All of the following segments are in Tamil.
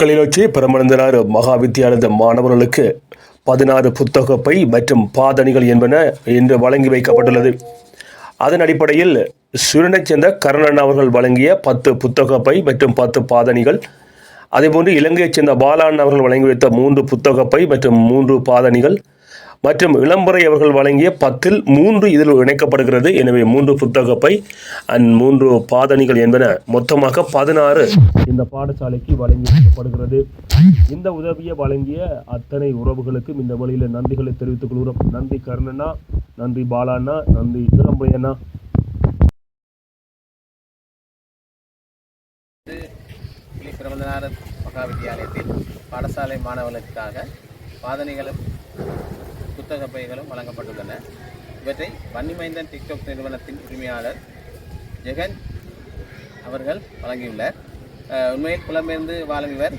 கிளிநொச்சி பிரமணந்தனார் மகா வித்தியாலய மாணவர்களுக்கு பதினாறு புத்தகப்பை மற்றும் பாதணிகள் என்பன இன்று வழங்கி வைக்கப்பட்டுள்ளது. அதன் அடிப்படையில் சுரனைச் சேர்ந்த கருணன் அவர்கள் வழங்கிய பத்து புத்தகப்பை மற்றும் பத்து பாதணிகள் அதேபோன்று இலங்கையைச் சேர்ந்த பாலான் அவர்கள் வழங்கி வைத்த மூன்று புத்தகப்பை மற்றும் மூன்று பாதணிகள் மற்றும் இளம்பறை அவர்கள் வழங்கிய பத்தில் மூன்று இதில் இணைக்கப்படுகிறது. எனவே மூன்று புத்தகப்பை அண்ட் மூன்று பாதணிகள் என்பன மொத்தமாக பதினாறு இந்த பாடசாலைக்கு வழங்கி வைக்கப்படுகிறது இந்த உதவியை வழங்கிய அத்தனை உறவுகளுக்கும் இந்த வழியில் நன்றிகளை தெரிவித்துக் கொள்கிறோம். நன்றி கர்ணனா நன்றி பாலாண்ணா நன்றி இளம்பரையண்ணா பிரபந்தநாத மகா வித்தியாலயத்தில் பாடசாலை மாணவர்களுக்காக பாதனைகளும் புத்தக பைகளும் வழங்கப்பட்டுள்ளன. இவற்றை வன்னிமைந்தன் டிக்டாக் நிறுவனத்தின் உரிமையாளர் ஜெகன் அவர்கள் வழங்கியுள்ளார். உண்மையில் புலம்பெயர்ந்து வாழும் இவர்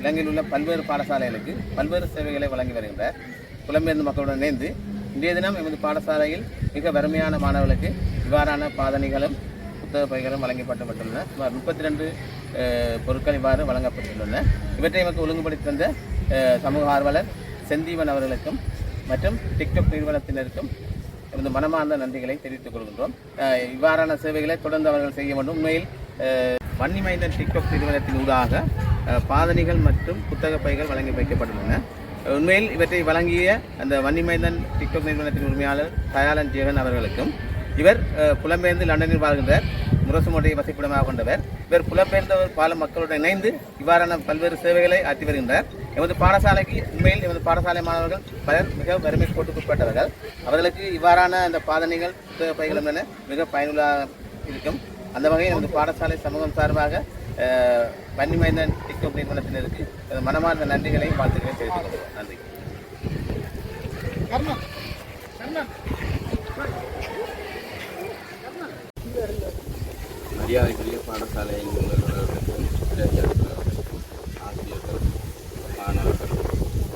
இலங்கையில் உள்ள பல்வேறு பாடசாலைகளுக்கு பல்வேறு சேவைகளை வழங்கி வருகின்றார். புலம்பெயர்ந்த மக்களுடன் இணைந்து இன்றைய தினம் எமது பாடசாலையில் மிக வறுமையான மாணவர்களுக்கு இவ்வாறான பாதணிகளும் புத்தக பைகளும் வழங்கப்பட்டுள்ளன. சுமார் முப்பத்தி ரெண்டு பொருட்கள் இவ்வாறு வழங்கப்பட்டுள்ளன. இவற்றை எமக்கு ஒழுங்குபடுத்தி தந்த சமூக ஆர்வலர் செந்தீவன் அவர்களுக்கும் மற்றும் டிக்டாக் நிறுவனத்தினருக்கும் எனது மனமார்ந்த நன்றிகளை தெரிவித்துக் கொள்கின்றோம். இவ்வாறான சேவைகளை தொடர்ந்து அவர்கள் செய்ய வேண்டும். உண்மையில் அஹ், வன்னிமைந்தன் டிக்டாக் நிறுவனத்தின் ஊடாக பாதணிகள் மற்றும் புத்தக பைகள் வழங்கி வைக்கப்பட்டுள்ளன. உண்மையில் இவற்றை வழங்கிய அந்த வன்னிமைந்தன் டிக்டாக் நிறுவனத்தின் உரிமையாளர் தயாளன் ஜீவன் அவர்களுக்கும் இவர் புலம்பெயர்ந்து லண்டனில் வாழ்கின்றார். முரசுமோட்டையை வசிப்பிடமாக கொண்டவர் இவர் புலம்பெயர்ந்தவர் பால மக்களுடன் இணைந்து இவ்வாறான பல்வேறு சேவைகளை ஆற்றி வருகின்றார். எமது பாடசாலைக்கு உண்மையில் எமது பாடசாலை மாணவர்கள் பலர் மிக வறுமை கோட்டுக்குட்பட்டவர்கள். அவர்களுக்கு இவ்வாறான அந்த பாதனைகள் புத்தக பைகளும் என மிக பயனுள்ளதாக இருக்கும். அந்த வகையில் எமது பாடசாலை சமூகம் சார்பாக பன்னிமைந்தன் வன்னிமைந்தன் நிறுவனத்தினருக்கு மனமார்ந்த நன்றிகளையும் வாழ்த்துக்களையும் தெரிவித்துக் கொள்கிறோம் நன்றி மரியாதைக்குரிய பாடசாலை முதல்வர்களுக்கும் இளைஞர்களுக்கும் ஆசிரியர்கள் மாணவர்கள்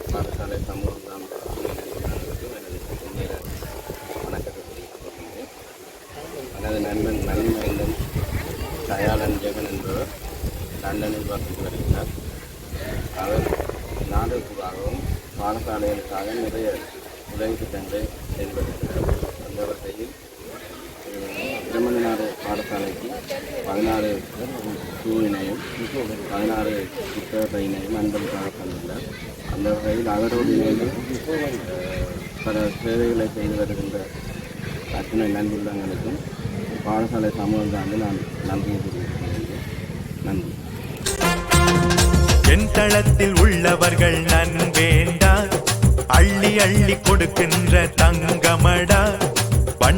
பாடசாலை சமூகம் அனைவருக்கும் எனது நேர வணக்கத்தை தெரிவித்துக் கொள்கின்றேன் எனது நண்பன் நன்மைந்தன் தயாளன் ஜெகன் என்பவர் லண்டனில் வசித்து வருகிறார் அவர் நாடுகளுக்காகவும் பாடசாலைகளுக்காக நிறைய உதவி திட்டங்களை செயல்படுத்துகிறார் அந்த வகையில் திருமணநாடு பாடசாலைக்கு பதினாறு சூழினையும் பதினாறு புத்தகத்தையினையும் அன்பளிப்பாக தந்துள்ளார் அந்த வகையில் அவரோடு இணைந்து பல சேவைகளை செய்து வருகின்ற அத்தனை நண்பர்களுக்கும் பாடசாலை சமூகம் சார்ந்து நான் நன்றியை தெரிவித்துக் நன்றி என் தளத்தில் உள்ளவர்கள் நன் வேண்டா அள்ளி அள்ளி கொடுக்கின்ற தங்கமடா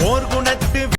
போர்க்குணத்து